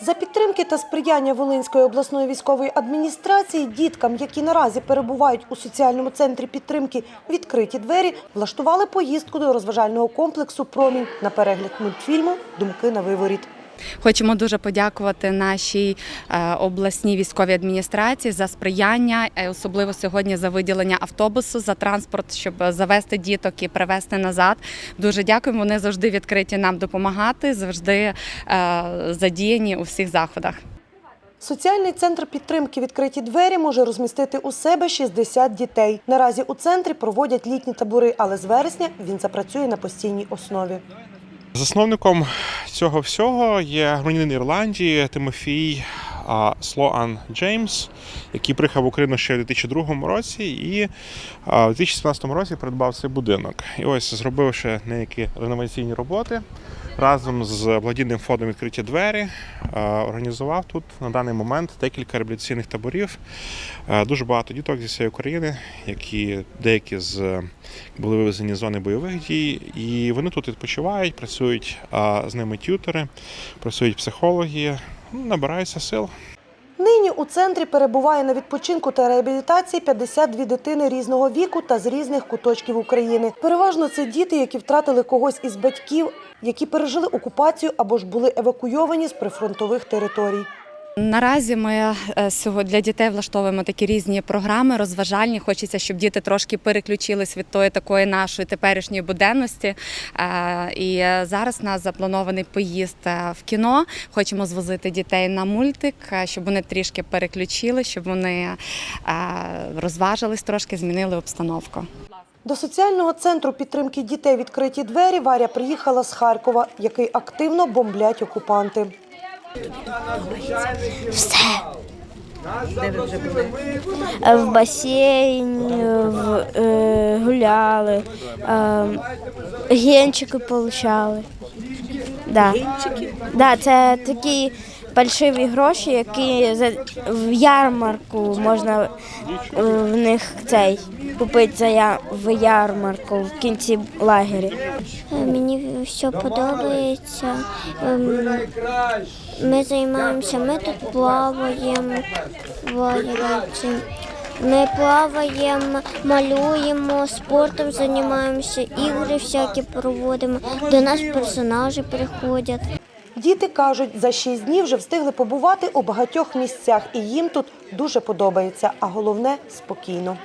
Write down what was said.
За підтримки та сприяння Волинської обласної військової адміністрації діткам, які наразі перебувають у соціальному центрі підтримки відкриті двері, влаштували поїздку до розважального комплексу Промінь на перегляд мультфільму Думки на виворіт. Хочемо дуже подякувати нашій е, обласній військовій адміністрації за сприяння, е, особливо сьогодні за виділення автобусу за транспорт, щоб завести діток і привезти назад. Дуже дякуємо. Вони завжди відкриті нам допомагати, завжди е, задіяні у всіх заходах. Соціальний центр підтримки відкриті двері може розмістити у себе 60 дітей. Наразі у центрі проводять літні табори, але з вересня він запрацює на постійній основі. Засновником цього всього є громадянин Ірландії Тимофій Слоан Джеймс, який приїхав в Україну ще в 2002 році і в 2017 році придбав цей будинок. І ось зробивши деякі реноваційні роботи разом з благодійним фондом відкриті двері, організував тут на даний момент декілька реабілітаційних таборів. Е, Дуже багато діток зі всієї України, які деякі з були вивезені з зони бойових дій, і вони тут відпочивають, працюють з ними т'ютери, працюють психологи, набираються сил. Нині у центрі перебуває на відпочинку та реабілітації 52 дитини різного віку та з різних куточків України. Переважно це діти, які втратили когось із батьків, які пережили окупацію або ж були евакуйовані з прифронтових територій. Наразі ми е, сьогодні для дітей влаштовуємо такі різні програми, розважальні. Хочеться, щоб діти трошки переключились від тої такої нашої теперішньої буденності. Е, І зараз у нас запланований поїзд е, в кіно. Хочемо звозити дітей на мультик, щоб вони трішки переключили, щоб вони розважились трошки, змінили обстановку. До соціального центру підтримки дітей відкриті двері Варя приїхала з Харкова, який активно бомблять окупанти. Е, в басейні в, е, гуляли, е, генчики получали. Да. Да, це такі фальшиві гроші, які за, в ярмарку можна е, в них цей купити я, в ярмарку в кінці лагеря. Мені все подобається. Ем, Ми займаємося, ми тут плаваємо, плаваємо. Ми плаваємо, малюємо, спортом займаємося, ігри всякі проводимо. До нас персонажі приходять. Діти кажуть, за шість днів вже встигли побувати у багатьох місцях, і їм тут дуже подобається, а головне спокійно.